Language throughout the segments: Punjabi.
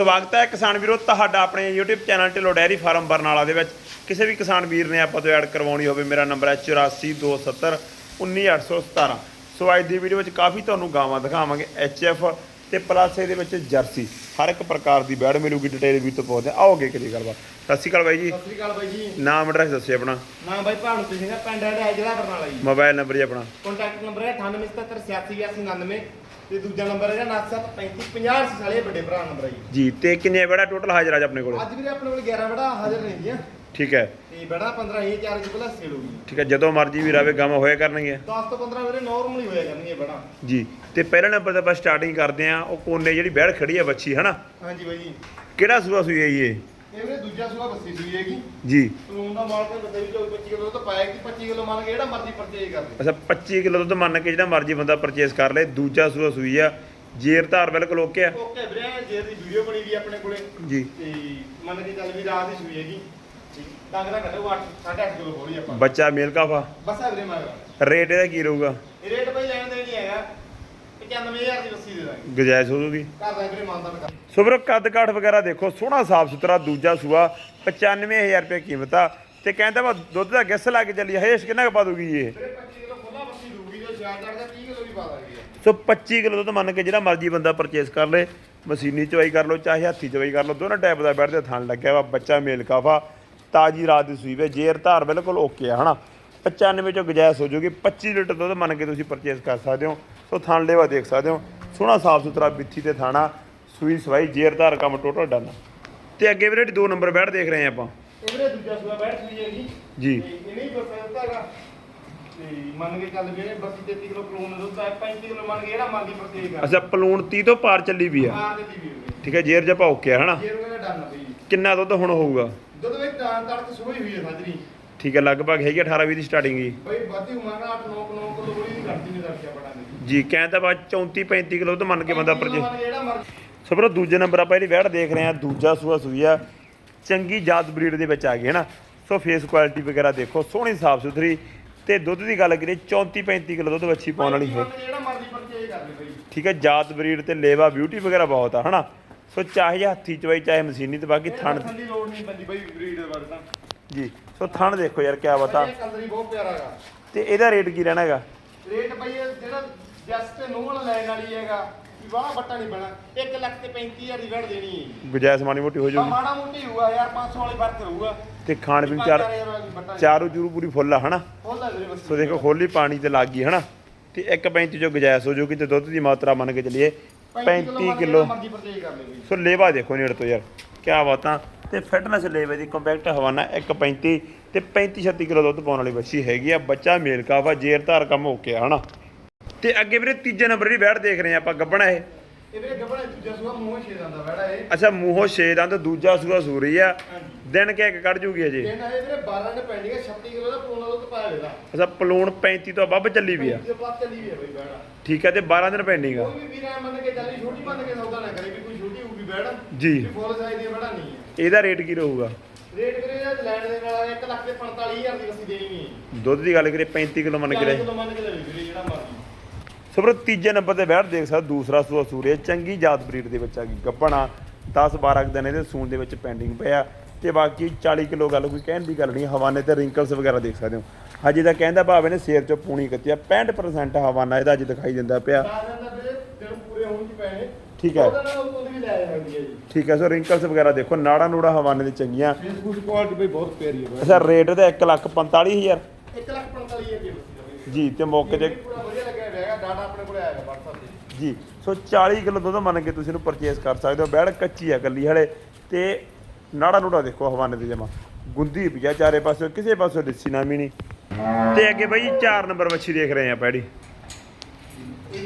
ਸਵਾਗਤ ਹੈ ਕਿਸਾਨ ਵੀਰੋ ਤੁਹਾਡਾ ਆਪਣੇ YouTube channel Dhillon dairy farm Barnala ਦੇ ਵਿੱਚ। ਕਿਸੇ ਵੀ ਕਿਸਾਨ ਵੀਰ ਨੇ ਆਪਾਂ ਤੋਂ ਐਡ ਕਰਵਾਉਣੀ ਹੋਵੇ ਮੇਰਾ ਨੰਬਰ ਹੈ 8427 19817 ਸੋ ਅੱਜ ਦੀ ਵੀਡੀਓ ਵਿੱਚ ਕਾਫੀ ਤੁਹਾਨੂੰ ਗਾਵਾਂ ਦਿਖਾਵਾਂਗੇ ਐਚਐਫ ਤੇ ਪਲੱਸ ਇਹਦੇ ਵਿੱਚ ਜਰਸੀ। ਹਰ ਇੱਕ ਪ੍ਰਕਾਰ ਦੀ ਬੈੜ ਮਿਲੂਗੀ ਡਿਟੇਲ ਵੀ ਤੋਂ ਪਹੁੰਚਦੇ ਆਓਗੇ ਕਿਹਦੀ ਗੱਲਬਾਤ। ਸਤਿ ਸ਼੍ਰੀ ਅਕਾਲ ਬਾਈ ਜੀ। ਸਤਿ ਸ੍ਰੀ ਅਕਾਲ ਬਾਈ ਜੀ। ਨਾਮ ਐਡਰੈਸ ਦੱਸਿਓ ਆਪਣਾ। ਨਾਮ ਬਾਈ ਭਾਨੂ ਸਿੰਘ ਹੈ ਪਿੰਡ ਹੈ ਜ਼ਿਲ੍ਹਾ ਬਰਨਾਲਾ ਜੀ। ਮੋਬਾਈਲ ਨੰਬਰ ਜੀ ਆਪਣਾ। ਕੰਟੈਕਟ ਨੰਬਰ ਹੈ 98778899 ਤੇ ਦੂਜਾ ਨੰਬਰ ਹੈਗਾ 973550 ਸਾਲੇ ਵੱਡੇ ਭਰਾ ਨੰਬਰ ਹੈ ਜੀ। ਜੀ ਤੇ ਕਿੰਨੇ ਬੈੜਾ ਟੋਟਲ ਹਾਜ਼ਰ ਅੱਜ ਆਪਣੇ ਕੋਲ? ਅੱਜ ਵੀਰੇ ਆਪਣੇ ਕੋਲ 11 ਬੜਾ ਹਾਜ਼ਰ ਨੇ ਜੀ। ਠੀਕ ਹੈ। ਤੇ ਬੜਾ 15 ਇਹ ਚਾਰ ਜੀ ਪਹਿਲਾਂ ਸੇਲ ਹੋ ਗਈ। ਠੀਕ ਹੈ ਜਦੋਂ ਮਰਜ਼ੀ ਵੀ ਰਾਵੇ ਗਾਵਾਂ ਹੋਇਆ ਕਰਨਗੇ। 10 ਤੋਂ 15 ਵੀਰੇ ਨਾਰਮਲ ਹੋਇਆ ਕਰਨਗੇ ਬੜਾ ਜੀ ਤੇ ਪਹਿਲੇ ਨੰਬਰ ਤੇ ਆਪਾਂ ਸਟਾਰਟਿੰਗ ਕਰਦੇ ਆ ਉਹ ਕੋਨੇ ਜਿਹੜੀ ਬੈੜ ਖੜੀ ਹੈ ਬੱਚੀ ਹਨਾ? ਹਾਂਜੀ ਬਾਈ ਜੀ। ਕਿਹੜਾ ਸੂਆ ਸੂਈ ਹੈ ਇਹ? ਇਹ ਵੀਰੇ ਦੂਜਾ ਸੂਆ ਬੱਸੀ ਸੂਈ ਹੈਗੀ। ਜੀ। ਕਾਨੂੰਨ ਦਾ ਮਾਲ ਤੇ ਬੱਦੇ ਵੀ 25 ਕਿਲੋ ਤਾਂ ਪਾਇਆ ਕਿ 25 ਕਿਲੋ ਮੰਨ ਕੇ ਜਿਹੜਾ ਮਰਜ਼ੀ ਪਰਚੇਜ ਕਰ ਦੇ ਅੱਛਾ 25 ਕਿਲੋ ਦੁੱਧ ਮੰਨ ਕੇ ਜਿਹੜਾ ਮਰਜ਼ੀ ਬੰਦਾ ਪਰਚੇਸ ਕਰ ਲੇ ਦੂਜਾ ਸੂਆ ਸੂਈ ਆ ਜੇਰ ਧਾਰ ਬਿਲਕੁਲ ਓਕੇ ਆ। ਓਕੇ ਵੀਰੇ ਜੇ ਦੀ ਵੀਡੀਓ ਬਣੀ ਵੀ ਆਪਣੇ ਕੋਲੇ। ਜੀ। ਤੇ ਮੰਨ ਕੇ ਚੱਲ ਵੀ ਰਾਤ ਦੀ ਸੂਈ ਹੈਗੀ। ਡੰਗ ਦਾ ਕੱਢੋ 8 8.5 ਕਿਲੋ ਬੋਲੀ ਆਪਾਂ। ਬੱਚਾ ਮੇਲ ਕਾਫਾ। ਬਸ ਆ ਵੀਰੇ ਮਗਰ ਰੇਟ ਇਹਦਾ ਕੀ ਰਹੂਗਾ? ਰੇਟ ਲੈਣ ਦੇ 95000 ਦੀ ਲੱਸੀ ਦੇ ਦਾਂਗੇ। ਗੁਜਾਇਸ਼ ਹੋਊਗੀ ਘਰ ਦਾ ਵੀਰੇ ਮਾਨਦਾਨ ਕਰ ਸੋ ਵੀਰੋ ਕੱਦ ਕਾਠ ਵਗੈਰਾ ਦੇਖੋ ਸੋਹਣਾ ਸਾਫ਼ ਸੁਥਰਾ ਦੂਜਾ ਸੂਆ 95000 ਰੁਪਏ ਕੀਮਤ ਆ। ਤੇ ਕਹਿੰਦਾ ਵਾ ਦੁੱਧ ਦਾ ਗਿੱਸ ਲਾ ਕੇ ਚੱਲੀ ਹੇਸ਼ ਕਿੰਨਾ ਕੁ ਪਾ ਦੂਗੀ ਇਹ? ਵੀਰੇ 25 ਕਿਲੋ ਖੁੱਲਾ ਬੱਸੀ ਦੂਗੀ ਜੋ ਸ਼ਾਇਦ ਚੜਦਾ 30 ਕਿਲੋ ਵੀ ਪਾ ਦਾਂਗੇ ਸੋ 25 ਕਿਲੋ ਦੁੱਧ ਮੰਨ ਕੇ ਜਿਹੜਾ ਮਰਜ਼ੀ ਬੰਦਾ ਪਰਚੇਸ ਕਰ ਲੇ ਮਸ਼ੀਨੀ ਚਵਾਈ ਕਰ ਲਓ ਚਾਹੇ ਹੱਥੀ ਚਵਾਈ ਕਰ ਲਓ ਦੋਨੋਂ ਟਾਈਪ ਦਾ ਬੈਠ ਦੇ ਥਣ ਲੱਗਿਆ ਵਾ ਬੱਚਾ ਮੇਲ ਕਾਫਾ ਤਾਜੀ ਰਾਤ ਦੀ ਸੂਈ ਵੇ ਜੇਰ ਧਾਰ ਬਿਲਕੁਲ ਓਕੇ ਆ ਹਨਾ? 95 ਚੋਂ ਗੁਜਾਇਸ਼ ਹੋ ਜੂਗੀ 25 ਲੀਟਰ ਦੁੱਧ ਮੰਨ ਕੇ ਤੁਸੀਂ ਪਰਚੇਸ ਕਰ ਸਕਦੇ ਹੋ ਸੋ ਥਣ ਲੇਵਾ ਦੇਖ ਸਕਦੇ ਹੋ ਸੋਹਣਾ ਸਾਫ਼ ਸੁਥਰਾ ਬਿੱਥੀ ਤੇ ਥਾਣਾ ਸੂਈ ਸਵਾਈ ਜੇਰ ਧਾਰ ਕੰਮ ਟੋਟਲ ਡਨ ਤੇ ਅੱਗੇ ਵੀਰੇ ਦੋ ਨੰਬਰ ਬੈਠ ਦੇਖ ਰਹੇ ਆ ਆਪਾਂ। ਇਹ ਵੀਰੇ ਦੂਜਾ ਸੂਆ ਬੈਠ ਸੂਈ ਹੈਗੀ ਜੀ। ਤੇ ਇਹ ਨਹੀਂ ਬਸ ਦਿੱਤਾਗਾ ਤੇ ਮੰਨ ਕੇ ਚੱਲ ਵੀਰੇ ਬੱਸੀ 33 ਕਿਲੋ ਕਲੋਨ ਦੁੱਧ ਹੈ 35 ਕਿਲੋ ਮੰਨ ਕੇ ਜਿਹੜਾ ਮਰਜ਼ੀ ਪਰਚੇਜ ਕਰ। ਅੱਛਾ ਪਲੂਣ 30 ਤੋਂ ਪਾਰ ਚੱਲੀ ਵੀ ਆ। ਮਾਰ ਦੇ ਦੀ ਵੀਰੇ। ਠੀਕ ਹੈ ਜੇਰ ਜਪਾ ਓਕੇ ਆ ਹਨਾ? ਜੇ ਰੋਗਾ ਡਨ ਬਈ। ਕਿੰਨਾ ਦੁੱਧ ਹੁਣ ਹੋਊਗਾ? ਦੁੱਧ ਵਿੱਚ ਤਾਂ ਤੜਕ ਸੁਬਹ ਹੀ ਹੋਈ ਹੈ ਸਾਜਰੀ। ਠੀਕ ਹੈ ਲਗਭਗ ਹੈਗੀ 18 20 ਦੀ ਸਟਾਰਟਿੰਗ ਜੀ। ਬਈ ਵਾਧੀ ਉਮਾਰਾ 8 9 9 ਕਿਲੋ ਬੋਲੀ ਦੀ ਘਟਦੀ ਨਹੀਂ ਦਰਜਾ ਬੜਾ ਦੇ ਜੀ ਕਹਿੰਦਾ ਬਾ 34 35 ਕਿਲੋ ਤੋਂ ਮੰਨ ਕੇ ਬੰਦਾ ਮਰਜ਼ੀ ਸੋ ਵੀਰੋ ਦੂਜੇ ਨੰਬਰ ਆਪਾਂ ਇਹਦੀ ਵੈੜ ਦੇਖ ਰਹੇ ਹਾਂ ਦੂਜਾ ਸੂਆ ਸੂਈ ਆ ਚੰਗੀ ਜਾਤ ਬਰੀਡ ਦੇ ਵਿੱਚ ਆ ਗਈ ਹੈ ਨਾ ਸੋ ਫੇਸ ਕੁਆਲਿਟੀ ਵਗੈਰਾ ਦੇਖੋ ਸੋਹਣੀ ਸਾਫ਼ ਸੁਥਰੀ ਤੇ ਦੁੱਧ ਦੀ ਗੱਲ ਕਰੀਏ 34 35 ਕਿਲੋ ਦੁੱਧ ਵੱਛੀ ਪਾਉਣ ਵਾਲੀ ਹੈ। ਠੀਕ ਹੈ ਜਾਤ ਬਰੀਡ ਤੇ ਲੇਵਾ ਬਿਊਟੀ ਵਗੈਰਾ ਬਹੁਤ ਆ ਹਨਾ? ਸੋ ਚਾਹੇ ਹੱਥੀ ਚਵਾਈ ਚਾਹੇ ਮਸ਼ੀਨੀ ਤੇ ਬਾਕੀ ਥਣ ਥਣ ਦੀ ਲੋੜ ਨਹੀਂ ਪੈਂਦੀ ਬਈ ਬਰੀਡ ਬਾਰੇ ਤਾਂ ਜੀ। ਸੋ ਥਣ ਦੇਖੋ ਯਾਰ ਕਿਆ ਬਤਾ ਇਹ ਕਲਰ ਹੀ ਬਹੁਤ ਪਿਆਰਾ ਹੈਗਾ। ਤੇ ਇਹਦਾ ਰੇਟ ਕੀ ਰਹਿਣਾ ਹੈਗਾ? ਰੇਟ ਬਈ ਇਹ ਜਿਹੜਾ ਜਸਟ ਨੂੰਹ ਵਾਲਾ ਲੈਣ ਵਾਲੀ ਹੈਗਾ ਵੀ ਵਾਹ ਬੱਟਾ ਨਹੀਂ ਬਣਾ 1 ਲੱਖ ਤੇ 35000 ਦੀ ਵੜ ਦੇਣੀ ਹੈ ਗੁਜਾਇਸ਼ ਮਾੜੀ ਮੋਟੀ ਹੋ ਆ ਜਾਊਗੀ। ਮਾੜਾ ਮੋਟੀ ਹੋਊਗਾ ਯਾਰ 500 ਵਾਲੀ ਫ਼ਰਕ ਰਹੂਗਾ। ਤੇ ਖਾਣ ਪੀਣ ਚਾਰ ਚਾਰੂ ਚੂਰੂ ਪੂਰੀ ਫੁੱਲ ਆ ਹਨਾ? ਵੀਰੇ ਬਸ। ਸੋ ਦੇਖੋ ਖੋਲੀ ਪਾਣੀ ਤੇ ਲੱਗ ਗਈ ਹਨਾ? ਤੇ 1.35 ਜੋ ਗੁਜਾਇਸ਼ ਹੋ ਜੂਗੀ ਤੇ ਦੁੱਧ ਦੀ ਮਾਤਰਾ ਮੰਨ ਕੇ ਚੱਲੀਏ 35 ਕਿਲੋ ਮਰਜ਼ੀ ਪਰਚੇਜ ਕਰ ਲੈ ਬਈ ਸੋ ਲੇਵਾ ਦੇਖੋ ਨੇੜ ਤੋਂ ਯਾਰ ਕਿਆ ਬਾਤਾਂ। ਤੇ ਫਿਟਨੈਸ ਲੇਵੇ ਦੀ ਕੰਪੈਕਟ ਹਵਾਨਾ 1.35 ਤੇ 35 36 ਕਿਲੋ ਦੁੱਧ ਪਾਉਣ ਵਾਲੀ ਬੱਚੀ ਹੈਗੀ ਆ ਬੱਚਾ ਮੇਲ ਕਾਫਾ ਜੇਰ ਧਾਰ ਕੰਮ ਹੋ ਗਿਆ ਹਨਾ? ਤੇ ਅੱਗੇ ਵੀਰੇ ਤੀਜੇ ਨੰਬਰ ਦੀ ਬੈਠ ਦੇਖ ਰਹੇ ਆ ਆਪਾਂ ਗੱਬਣਾ ਇਹ। ਇਹ ਵੀਰੇ ਗੱਬੜਾ ਦੂਜਾ ਸੂਆ ਮੂੰਹ ਛੇ ਜਾਂਦਾ ਵੜਾ ਇਹ। ਅੱਛਾ ਮੂੰਹੋਂ ਛੇ ਦੰਦ ਦੂਜਾ ਸੂਆ ਸੂਰੀ ਆ। ਦਿਨ ਕਿ ਇੱਕ ਕੱਢ ਜੂਗੀ ਅਜੇ ਦਿਨ ਆਏ ਵੀਰੇ 12 ਨੇ ਪੈਂਡਿੰਗ 36 ਕਿਲੋ ਦਾ ਪੂਣਾ ਦੁੱਧ ਪਾਇਆ ਵੇਦਾ ਅੱਛਾ ਪਲੂਣ 35 ਤੋਂ ਵੱਧ ਚੱਲੀ ਵੀ ਆ। ਚੱਲੀ ਵੀ ਹੈ ਬਈ ਵੜਾ। ਠੀਕ ਹੈ ਤੇ 12 ਦਿਨ ਪੈਂਡਿੰਗ ਆ ਕੋਈ ਵੀ ਵੀਰ ਮੰਨ ਕੇ ਚੱਲੀ ਛੋਟੀ ਮੰਨ ਕੇ ਸੌਦਾ ਨਾ ਕਰੇ ਵੀ ਕੋਈ ਛੋਟੀ ਹੋਊਗੀ ਵੜਾ। ਜੀ। ਫੁੱਲ ਸਾਈਜ਼ ਦੀ ਵੜਾ ਨਹੀਂ ਹੈ ਇਹਦਾ ਰੇਟ ਕੀ ਰਹੂਗਾ? ਰੇਟ ਵੀਰੇ ਲੈਣ ਦੇ ਨਾਲ 1 ਲੱਖ ਤੇ 45000 ਦੀ ਅਸੀਂ ਦੇਣੀ ਹੈ। ਦੁੱਧ ਦੀ ਗੱਲ ਕਰੀਏ 35 ਕਿਲੋ ਮੰਨ ਕੇ 40 ਰਹੇ ਕਿਲੋ ਮੰਨ ਕੇ ਲੈ ਵੀਰੇ ਜਿਹੜਾ ਮਰਜ਼ੀ। ਸੋ ਵੀਰੋ ਤੀਜੇ ਨੰਬਰ ਤੇ ਬੈਠ ਦੇਖ ਸਕਦਾ ਦੂਸਰਾ ਸੂਆ ਸੂਰੇ ਚੰਗੀ ਜਾਤ ਬਰੀਡ ਦੇ ਵਿੱਚ ਆ ਗਈ ਗੱਪਣਾ 10 12 ਕੁ ਦਿਨ ਇਹਦੇ ਸੂਣ ਦੇ ਵਿੱਚ ਪੈਂਡਿੰਗ ਪਿਆ। ਤੇ ਬਾਕੀ 40 ਕਿਲੋ ਗੱਲ ਕੋਈ ਕਹਿਣ ਦੀ ਗੱਲ ਨਹੀਂ ਹਵਾਨੇ ਤੇ ਰਿੰਕਲਸ ਵਗੈਰਾ ਦੇਖ ਸਕਦੇ ਹੋ। ਹਜੇ ਤਾਂ ਕਹਿੰਦਾ ਭਾਵੇਂ ਨੇ ਸੇਰ ਚੋਂ ਪੂਣੀ ਕੱਤੀ ਆ 65% ਹਵਾਨਾ ਇਹਦਾ ਅੱਜ ਦਿਖਾਈ ਦਿੰਦਾ ਪਿਆ। ਦਾ ਦਾ ਠੀਕ ਹੈ। ਦੀ ਹੈ ਜੀ ਠੀਕ ਹੈ ਸੋ ਰਿੰਕਲਸ ਵਗੈਰਾ ਦੇਖੋ ਨਾੜਾ ਨੂੜਾ ਹਵਾਨੇ ਦੀ ਚੰਗੀਆਂ। ਫੇਸਬੁੱਕ ਕੁਆਲਿਟੀ ਬਈ ਬਹੁਤ ਪਿਆਰੀ ਹੈ ਅੱਛਾ ਰੇਟ ਇਹਦਾ 1 ਲੱਖ 45000 1 ਲੱਖ 45000 ਦੀ ਬੱਸੀ ਜੀ ਤੇ ਮੌਕੇ ਤੇ ਪੂਰਾ ਵਧੀਆ ਲੱਗਿਆ ਹੋਇਆ ਹੈਗਾ ਡਾਟਾ ਆਪਣੇ ਕੋਲ ਆਏਗਾ WhatsApp ਤੇ। ਜੀ ਸੋ 40 ਕਿਲੋ ਦੁੱਧ ਮੰਨ ਕੇ ਤੁਸੀਂ ਇਹਨੂੰ ਪਰਚੇਸ ਕਰ ਸਕਦੇ ਹੋ। ਬੈੜ ਕੱਚੀ ਆ ਕੱਲੀ ਹਲੇ। ਤੇ ਨਾੜਾ ਨੂੜਾ ਦੇਖੋ ਹਵਾਨੇ ਤੇ ਜਮਾ। ਗੁੰਦੀ ਪਿਆ ਚਾਰੇ ਪਾਸੇ ਕਿਸੇ ਪਾਸੇ ਡਿੱਸੀ ਨਾ ਵੀ ਨਹੀਂ। ਤੇ ਅੱਗੇ ਬਈ 4 ਨੰਬਰ ਮੱਛੀ ਦੇਖ ਰਹੇ ਆ ਪੈੜੀ।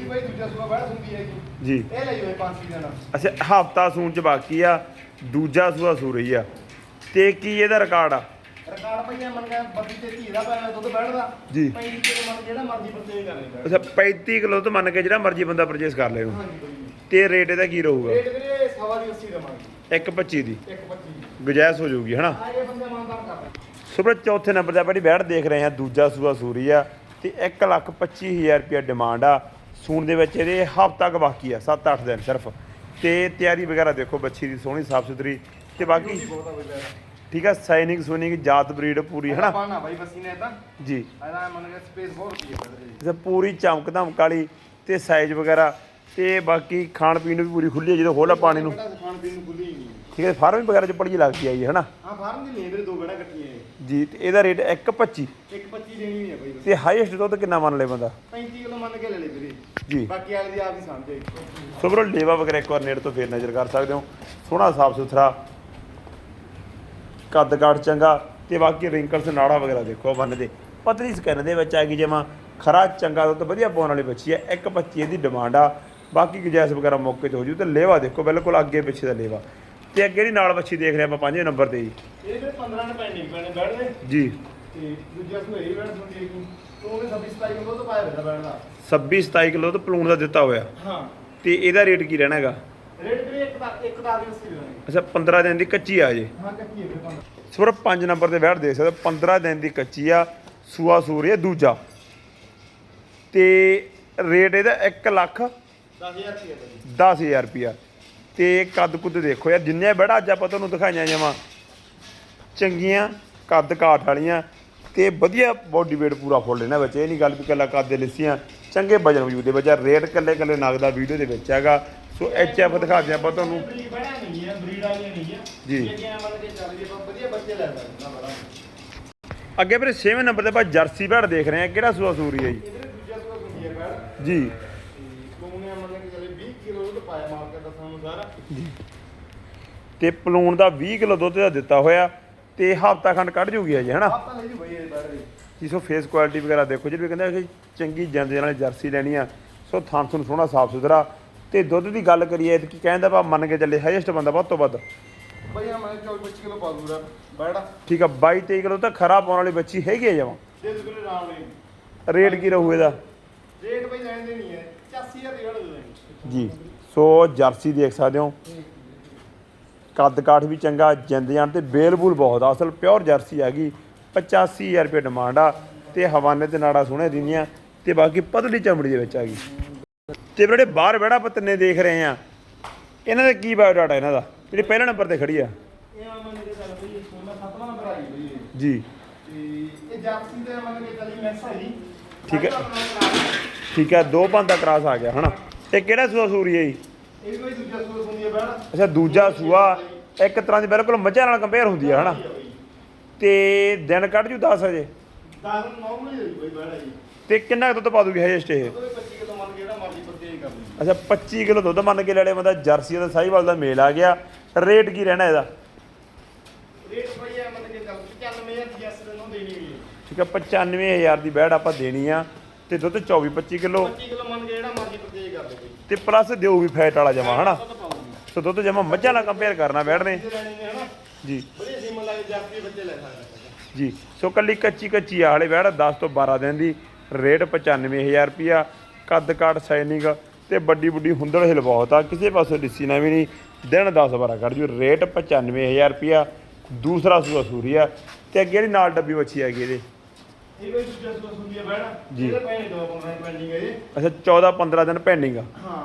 ਬਈ ਦੂਜਾ ਸੂਆ ਬੜਾ ਜੀ ਜੀ। ਇਹ ਲਈ ਹੋਏ ਪੰਜ ਸੀ ਦਿਨ ਅੱਛਾ ਹਫਤਾ ਸੂਣ ਚ ਬਾਕੀ ਆ ਦੂਜਾ ਸੂਆ ਸੂ ਰਹੀ ਆ। ਤੇ ਕੀ ਇਹਦਾ ਰਿਕਾਰਡ ਆ? ਰਿਕਾਰਡ ਪਈਆ ਮੰਨ ਗਿਆ ਬੱਤੀ ਤੇ ਧੀ ਦਾ ਪੈਣਾ ਦੁੱਧ ਬੈਠਦਾ ਜੀ। 35 ਕਿਲੋ ਮੰਨ ਜਿਹੜਾ ਮਰਜ਼ੀ ਪਰਚੇਜ ਕਰ ਲੈਂਦਾ ਅੱਛਾ 35 ਕਿਲੋ ਤੋਂ ਮੰਨ ਕੇ ਜਿਹੜਾ ਮਰਜ਼ੀ ਬੰਦਾ ਪਰਚੇਸ ਕਰ ਲੈ ਤੇ ਰੇਟ ਇਹਦਾ ਕੀ ਰਹੂਗਾ? ਰੇਟ ਵੀਰੇ ਸਵਾ ਦੀ 80 ਦਵਾਂਗੇ 1.25 ਦੀ। 125 ਗੁਜਾਇਸ਼ ਹੋ ਜਾਊਗੀ ਹਨਾ? ਆ ਇਹ ਬੰਦੇ ਮਾਨਦਾਨ ਕਰਦੇ। ਸੁਪਰ ਚੌਥੇ ਨੰਬਰ ਆਪਾਂ ਜਿਹੜੀ ਬੈਠ ਦੇਖ ਰਹੇ ਹਾਂ ਦੂਜਾ ਸੂਆ ਸੂਰੀ ਆ ਤੇ 1 ਲੱਖ 25000 ਰੁਪਏ ਡਿਮਾਂਡ ਆ। ਸੂਣ ਦੇ ਵਿੱਚ ਇਹਦੇ ਹਫ਼ਤਾ ਕੁ ਬਾਕੀ ਆ 7-8 ਦਿਨ ਸਿਰਫ। ਤੇ ਤਿਆਰੀ ਵਗੈਰਾ ਦੇਖੋ ਬੱਚੀ ਦੀ ਸੋਹਣੀ ਸਾਫ਼ ਸੁਥਰੀ। ਤੇ ਬਾਕੀ ਠੀਕ ਆ ਸਾਈਨਿੰਗ ਸੋਨਿੰਗ ਜਾਤ ਬਰੀਡ ਪੂਰੀ ਬਾਈ ਤਾਂ ਜੀ। ਇਹਦਾ ਮੰਨ ਕੇ ਸਪੇਸ ਬਹੁਤ ਹੈ ਪੂਰੀ ਚਮਕ ਧਮਕ ਵਾਲੀ ਤੇ ਸਾਈਜ਼ ਵਗੈਰਾ। ਤੇ ਬਾਕੀ ਖਾਣ ਪੀਣ ਨੂੰ ਵੀ ਪੂਰੀ ਖੁੱਲੀ ਹੈ ਜਦੋਂ ਖੋਲਾ ਪਾਣੀ ਨੂੰ। ਬੇਟਾ ਖਾਣ ਪੀਣ ਨੂੰ ਖੁੱਲੀ ਹੀ। ਨਹੀਂ ਠੀਕ ਹੈ ਫਾਰਮ ਵਗੈਰਾ ਚ ਬੜੀ ਲੱਗਦੀ ਆਈ ਹੈ ਹਨਾ? ਹਾਂ ਫਾਰਮ ਦੀ ਨੀਂਦ ਦੇ ਦੋ ਬੇੜਾ ਕੱਟੀਆਂ ਹੈ ਜੀ ਤੇ ਇਹਦਾ ਰੇਟ 1.25 ਇੱਕ 25 ਦੇਣੀ ਹੈ ਬਾਈ। ਤੇ ਹਾਈਐਸਟ ਦੁੱਧ ਕਿੰਨਾ ਮੰਨ ਲੇ ਬੰਦਾ? 35 ਕਿਲੋ ਮੰਨ ਕੇ ਲੈ ਲੈ ਜੀ। ਬਾਕੀ ਵਾਲੀ ਦੀ ਆਪ ਹੀ ਸਮਝੇ ਸੋ ਬਰੋ ਲੇਵਾ ਵਗੈਰਾ ਇੱਕ ਵਾਰ ਨੇੜੇ ਤੋਂ ਫੇਰ ਨਜ਼ਰ ਕਰ ਸਕਦੇ ਹੋ। ਸੋਹਣਾ ਸਾਫ਼ ਸੁਥਰਾ ਕੱਦ ਕਾਠ ਚੰਗਾ ਤੇ ਬਾਕੀ ਰਿੰਕਲਸ ਨਾੜਾ ਵਗੈਰਾ ਦੇਖੋ ਬੰਨ ਦੇ ਪਤਲੀ ਸਕਨ ਦੇ ਵਿੱਚ ਆ ਗਈ ਜਮਾ ਖਰਾ ਚੰਗਾ ਦੁੱਧ ਵਧੀਆ ਪਾਉਣ ਵਾਲੀ ਬੱਚੀ ਹੈ 1.25 ਇਹਦੀ ਡਿਮਾਂਡ ਆ। ਬਾਕੀ ਗੁਜਾਇਸ਼ ਵਗੈਰਾ ਮੌਕੇ ਤੇ ਹੋ ਜੂ ਤੇ ਲੇਵਾ ਦੇਖੋ ਬਿਲਕੁਲ ਅੱਗੇ ਪਿੱਛੇ ਦਾ ਲੇਵਾ। ਤੇ ਅੱਗੇ ਦੀ ਨਾਲ ਬੱਚੀ ਦੇਖ ਰਹੇ ਆਪਾਂ ਪੰਜਵੇਂ ਨੰਬਰ ਤੇ ਜੀ। ਇਹ ਵੀਰੇ 15 ਨੇ ਪੈਣੇ ਬੈੜ ਦੇ ਜੀ। ਤੇ ਦੂਜਾ ਸੂ ਇਹ ਬੈੜ ਸੁਣਦੀ ਹੈ ਤੂੰ ਉਹਨੇ 26 27 ਕਿਲੋ ਤੋਂ ਪਾਇਆ ਬੈਠਾ ਬੈੜ ਦਾ। 26 27 ਕਿਲੋ ਤੋਂ ਪਲੂਣ ਦਾ ਦਿੱਤਾ ਹੋਇਆ। ਹਾਂ। ਤੇ ਇਹਦਾ ਰੇਟ ਕੀ ਰਹਿਣਾ ਹੈਗਾ? ਰੇਟ ਵੀਰੇ ਇੱਕ ਦਾ ਇੱਕ ਦਾ ਦੀ ਸੀ ਲੈਣੀ ਅੱਛਾ 15 ਦਿਨ ਦੀ ਕੱਚੀ ਆ ਜੇ। ਹਾਂ ਕੱਕੀ ਹੈ ਵੀਰੇ 15 ਸਿਰਫ 5 ਨੰਬਰ ਤੇ ਬੈਠ ਦੇ ਸਕਦੇ ਹੋ। 15 ਦਿਨ ਦੀ ਕੱਚੀ ਆ ਸੂਆ ਸੂਰੀ ਆ ਦੂਜਾ। ਤੇ ਰੇਟ ਇਹਦਾ 1 ਲੱਖ 10000 ਰੁਪਏ ਦਾ ਜੀ। 10000 ਰੁਪਿਆ ਤੇ ਕੱਦ ਕੁੱਦ ਦੇਖੋ ਯਾਰ ਜਿੰਨੇ ਬੜਾ ਅੱਜ ਆਪਾਂ ਤੁਹਾਨੂੰ ਦਿਖਾਈਆਂ ਜਾਵਾਂ। ਚੰਗੀਆਂ ਕੱਦ ਕਾਠ ਵਾਲੀਆਂ ਤੇ ਵਧੀਆ ਬੋਡੀ weight ਪੂਰਾ ਫੁੱਲ ਇਹਨਾਂ ਵਿੱਚ। ਇਹ ਨਹੀਂ ਗੱਲ ਵੀ ਕੱਲਾ ਕੱਦ ਦੇ ਲਿੱਸੀਆਂ ਚੰਗੇ ਵਜਨ ਵਜੂਦ ਦੇ ਵਿੱਚ ਰੇਟ ਕੱਲੇ ਕੱਲੇ ਨਗ ਦਾ ਵੀਡੀਓ ਦੇ ਵਿੱਚ ਹੈਗਾ। ਸੋ ਐਚ ਐਫ ਦਿਖਾ ਦਿਆਂ ਆਪਾਂ ਤੁਹਾਨੂੰ। ਜੀ। ਅੱਗੇ ਵੀਰੇ 6ਵੇਂ ਨੰਬਰ ਤੇ ਆਪਾਂ ਜਰਸੀ ਭੈੜ ਦੇਖ ਰਹੇ ਹਾਂ। ਕਿਹੜਾ ਸੂਆ ਸੂਰੀ ਹੈ ਜੀ? ਜੀ। ਕੋਨੇ ਮੰਨ ਕੇ ਚੱਲੇ 20 ਕਿਲੋ ਦੁੱਧ ਪਾਇਆ ਮਾਰ ਕੇ ਦੱਸਾਂ ਨੂੰ ਸਾਰਾ ਤੇ ਪਲੂਣ ਦਾ 20 ਕਿਲੋ ਦੁੱਧ ਦਾ ਦਿੱਤਾ ਹੋਇਆ। ਤੇ ਹਫਤਾ ਖੰਡ ਕੱਢ ਜੂਗੀ ਅਜੇ ਹਨਾ? ਜੀ ਸੋ ਫੇਸ ਕੁਆਲਿਟੀ ਵਗੈਰਾ ਦੇਖੋ ਜਿਹੜੀ ਵੀ ਕਹਿੰਦੇ ਆ ਕਿ ਚੰਗੀ ਜੰਦ ਨਾਲ ਜਰਸੀ ਲੈਣੀ ਆ ਸੋ ਥਾਂ ਤੁਹਾਨੂੰ ਸੋਹਣਾ ਸਾਫ਼ ਸੁਥਰਾ। ਤੇ ਦੁੱਧ ਦੀ ਗੱਲ ਕਰੀਏ ਕੀ ਕਹਿੰਦਾ ਆਪਾਂ ਮੰਨ ਕੇ ਚੱਲੇ ਹਾਈਐਸਟ ਬੰਦਾ ਵੱਧ ਤੋਂ ਵੱਧ। ਬਈ ਆ ਮੈਂ 24 25 ਕਿਲੋ ਪਾ ਦੂਰਾ ਬੈੜਾ ਠੀਕ ਆ 22 23 ਕਿਲੋ ਤਾਂ ਖਰਾ ਪਾਉਣ ਵਾਲੀ ਬੱਚੀ ਹੈਗੀ ਆ ਜਮਾਂ। ਕੋਲੇ ਰੇਟ ਕੀ ਰਹੂ ਇਹਦਾ? ਰੇਟ ਬਈ ਲੈਣ ਦੇ ਨਹੀਂ ਹੈ 84000 ਦੀ ਦੇਣੀ। ਜੀ ਸੋ ਜਰਸੀ ਦੇਖ ਸਕਦੇ ਹੋ। ਕੱਦ ਕਾਠ ਵੀ ਚੰਗਾ ਜਿੰਦ ਜਾਨ ਤੇ ਬੇਲਬੂਲ ਬਹੁਤ ਆ ਅਸਲ ਪਿਓਰ ਜਰਸੀ ਹੈਗੀ। 85000 ਰੁਪਏ ਡਿਮਾਂਡ ਆ ਤੇ ਹਵਾਨੇ ਤੇ ਨਾੜਾ ਸੋਹਣੇ ਦਿੰਦੀਆਂ ਤੇ ਬਾਕੀ ਪਤਲੀ ਚਮੜੀ ਦੇ ਵਿੱਚ ਆ ਗਈ। ਤੇ ਜਿਹੜੇ ਬਾਹਰ ਬੈੜਾ ਪਤਨੇ ਦੇਖ ਰਹੇ ਆ ਇਹਨਾਂ ਦਾ ਕੀ ਬਾਇਓ ਡਾਟਾ ਇਹਨਾਂ ਦਾ? ਜਿਹੜੀ ਪਹਿਲੇ ਨੰਬਰ ਤੇ ਖੜੀ ਆ। ਇਹ ਮੰਨ ਕੇ ਚੱਲ ਬਈ ਨੰਬਰ। ਜੀ। ਤੇ ਇਹ ਜਾਪਸੀ ਦੇ ਮੰਨ ਕੇ ਚੱਲੀ ਮੈਕਸ ਹੈਗੀ ਠੀਕ ਹੈ। ਠੀਕ ਹੈ ਦੋ ਪੰਜ ਦਾ ਕਰਾਸ ਆ ਗਿਆ ਹਨਾ? ਤੇ ਕਿਹੜਾ ਸੂਆ ਸੂਰੀ ਹੈ ਜੀ? ਇਹ ਬਈ ਦੂਜਾ ਸੂਰ ਹੁੰਦੀ ਹੈ ਬੈੜ ਅੱਛਾ ਦੂਜਾ ਸੂਆ। ਇੱਕ ਤਰ੍ਹਾਂ ਦੀ ਬਿਲਕੁਲ ਮੱਝਾਂ ਨਾਲ ਕੰਪੇਅਰ ਹੁੰਦੀ ਆ ਹਨਾ? ਤੇ ਦਿਨ ਕੱਢ ਜੂ 10 ਵਜੇ 10 ਨੌਰਮਲੀ ਹੋਈ ਬਈ ਬੈੜ ਜੀ। ਤੇ ਕਿੰਨਾ ਕੁ ਦੁੱਧ ਪਾ ਦੂਗੀ ਇਹ ਉਹਦੇ 25 ਕਿਲੋ ਮੰਨ ਕੇ ਜਿਹੜਾ ਮਰਜ਼ੀ ਪਰਚੇਜ ਕਰ ਲਈ ਅੱਛਾ 25 ਕਿਲੋ ਦੁੱਧ ਮੰਨ ਕੇ ਲੈਣੇ ਬੰਦਾ ਜਰਸੀ ਦਾ ਸਾਹੀਵਾਲ ਦਾ ਮੇਲ ਆ ਗਿਆ। ਰੇਟ ਕੀ ਰਹਿਣਾ ਇਹਦਾ? ਰੇਟ ਬਈ ਆ ਮੰਨ ਕੇ ਚੱਲ 95000 ਦੀ ਜੈਸ ਦੇ ਨੂੰ ਦੇਣੀ ਵੀ ਹੈ। ਠੀਕ ਹੈ 95000 ਦੀ ਬੈੜ ਆਪਾਂ ਦੇਣੀ ਆ। ਤੇ ਦੁੱਧ 24 25 ਕਿਲੋ। 25 ਕਿਲੋ ਮੰਨ ਕੇ ਜਿਹੜਾ ਮਰਜ਼ੀ ਪਰਚੇਜ ਕਰ ਲੈ ਬਈ। ਤੇ ਪਲੱਸ ਦਿਓ ਵੀ ਫੈਟ ਵਾਲਾ ਜਮਾ ਹਨਾ? ਸੋ ਦੁੱਧ ਜਮਾ ਮੱਝਾਂ ਨਾਲ ਕੰਪੇਅਰ ਕਰਨਾ ਬੈੜ ਨੇ। ਲੈਣੀ ਨੇ ਹਨਾ? ਜੀ। ਵਧੀਆ ਸੀਮਨ ਲੱਗ ਜਾਪੀ ਬੱਚੇ ਲੈ ਸਕਦੇ ਜੀ। ਸੋ ਕੱਲੀ ਕੱਚੀ ਕੱਚੀ ਆ ਵਾਲੇ ਬੈੜ 10 ਤੋਂ 12 ਦਿਨ ਦੀ ਰੇਟ 95000 ਰੁਪਿਆ ਕੱਦ ਕਾਠ ਸਾਈਨਿੰਗ ਤੇ ਵੱਡੀ ਵੱਡੀ ਹੁੰਦੜ ਹਿਲ ਬਹੁਤ ਆ। ਕਿਸੇ ਪਾਸੇ ਲਿੱਸੀ ਨਾ ਵੀ ਨਹੀਂ ਦਿਨ 10 12 ਕੱਢ ਜੂ। ਰੇਟ 95000 ਰੁਪਿਆ ਦੂਸਰਾ ਸੂਆ ਸੂਰੀ ਆ ਤੇ ਅੱਗੇ ਜਿਹੜੀ ਨਾਲ ਡੱਬੀ ਵੱਛੀ ਹੈਗੀ ਇਹਦੇ। ਇਹ ਵੀ ਦੂਜਾ ਸੂਰ ਹੁੰਦੀ ਹੈ ਬੈੜ ਜੀ। ਇਹਦੇ ਪੈਣੇ ਦੋ 15 ਪੈਂਡਿੰਗ ਹੈ ਅੱਛਾ 14 15 ਦਿਨ ਪੈਂਡਿੰਗ ਆ। ਹਾਂ।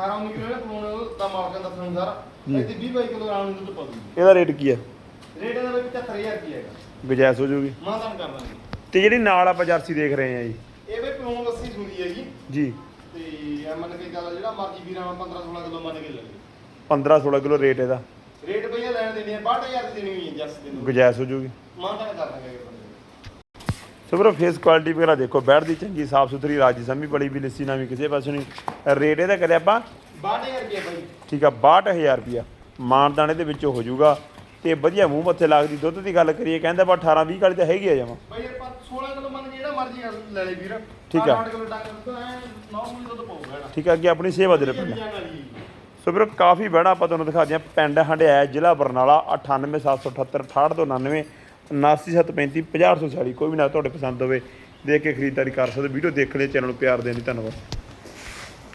18 19 ਕਿਲੋ ਨੇ ਪਲੋਨ ਦਾ ਮਾਲਕਾਂ ਦਾ ਫੋਨ ਸਾਰਾ। ਇੱਥੇ 20 22 ਕਿਲੋ ਆਰਾਮ ਨਾਲ ਦੁੱਧ ਪਾ ਦੂਗੀ। ਇਹਦਾ ਰੇਟ ਕੀ ਆ ਰੇਟ ਇਹਦਾ ਬਈ 75000 ਰੁਪਏ ਹੈਗਾ। ਗੁਜਾਇਸ਼ ਹੋ ਜੂਗੀ ਮਾਂ ਤਾਂ ਕਰ ਦਾਂਗੇ ਤੇ ਜਿਹੜੀ ਨਾਲ ਆਪਾਂ ਜਰਸੀ ਦੇਖ ਰਹੇ ਆ ਜੀ। ਇਹ ਵੀ ਪਲੋਨ ਲੱਸੀ ਸੁਣੀ ਹੈਗੀ ਜੀ। ਤੇ ਮੰਨ ਕੇ ਚੱਲ ਜਿਹੜਾ ਮਰਜ਼ੀ ਵੀਰਾਂ ਨੂੰ 15 16 ਕਿਲੋ ਮੰਨ ਕੇ ਲੈ ਲਈ 15 16 ਕਿਲੋ ਰੇਟ ਇਹਦਾ। ਰੇਟ ਭਈਆ ਲੈਣ ਦੇਣੀ ਹੈ 62000 ਦੀ ਦੇਣੀ ਹੋਈ ਹੈ ਜੱਸ ਦੇ ਨੂੰ ਗੁਜਾਇਸ਼ ਹੋ ਜੂਗੀ ਮਾਂ ਤਾਂ ਕਰ ਬੰਦੇ ਸੋ ਬਰੋ ਫੇਸ ਕੁਆਲਿਟੀ ਵਗੈਰਾ ਦੇਖੋ ਬੈਠ ਦੀ ਚੰਗੀ ਸਾਫ਼ ਸੁਥਰੀ ਰਾਜੀ ਸੰਮੀ ਬੜੀ ਵੀ ਲਿੱਸੀ ਨਾ ਵੀ ਕਿਸੇ ਪਾਸੇ ਨਹੀਂ। ਰੇਟ ਇਹਦਾ ਕਰਿਆ ਆਪਾਂ 62000 ਰੁਪਏ ਬਾਈ। ਠੀਕ ਆ 62000 ਰੁਪਿਆ ਮਾਨਦਾਨੇ ਦੇ ਵਿੱਚ ਹੋ ਜਾਊਗਾ। ਤੇ ਵਧੀਆ ਮੂੰਹ ਮੱਥੇ ਲੱਗਦੀ ਦੁੱਧ ਦੀ ਗੱਲ ਕਰੀਏ ਕਹਿੰਦਾ ਬਾ 18 20 ਵਾਲੀ ਤਾਂ ਹੈਗੀ ਆ ਜਮਾ। ਬਾਈ ਪਰ 16 ਕਿਲੋ ਮੰਨ ਜਿਹੜਾ ਮਰਜ਼ੀ ਲੈ ਲੈ ਵੀਰ। ਠੀਕ ਆ। 8 ਕਿਲੋ ਡੰਗ ਦੁੱਧ ਐ 9 ਕਿਲੋ ਦੁੱਧ ਪਾਊਗਾ ਠੀਕ ਆ ਅੱਗੇ ਆਪਣੀ ਸੇਵਾ ਦੇ ਵਾਲੀ। ਸੋ ਵੀਰੋ ਕਾਫੀ ਬੜਾ ਆਪਾਂ ਤੁਹਾਨੂੰ ਦਿਖਾ ਦਿਆਂ। ਪਿੰਡ ਹੰਡਿਆ ਜ਼ਿਲ੍ਹਾ ਬਰਨਾਲਾ 98778 6899 79735 50846 ਕੋਈ ਵੀ ਨਾ ਤੁਹਾਡੇ ਪਸੰਦ ਹੋਵੇ, ਦੇਖ ਕੇ ਖਰੀਦਦਾਰੀ ਕਰ ਸਕਦੇ ਵੀਡੀਓ ਦੇਖਣ ਲਈ ਚੈਨਲ ਨੂੰ ਪਿਆਰ ਦੇਣ ਲਈ ਧੰਨਵਾਦ।